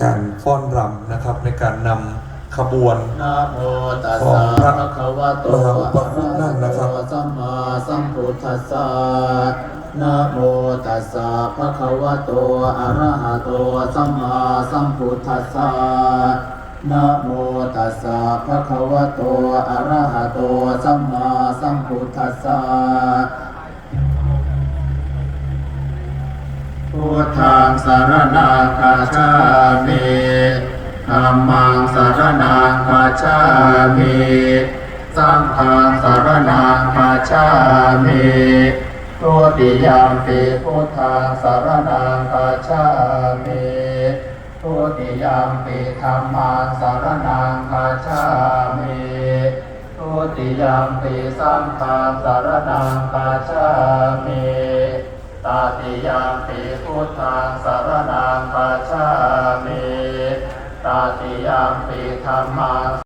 การฟ้อนรำนะครับในการนำขบวนนะโมตัสขอสะงพระภะคะวะโตมหาอุปคุฎนั่นนะครับอรหะโตสัมมาสัมพุทธัสสะนะโมตัสสะภะคะวะโตอะระหะโตสัมมาสัมพุทธัสสะนะโมตัสสะภะคะวะโตอะระหะโตสัมมาสัมพุทธัสสะ พุทธังสารนังคาชามิธัมมังสารนังคาชามิสังฆังสารนังคาชามิทุติยามปิพุทธังสารนังคาชามิทุติยามปิธัมมังสารนังคาชามิทุติยามปิสังฆังสารนังคาชา ติยามปิพุทธังสารนังปัจฉามิตาติยามปิธรรมัง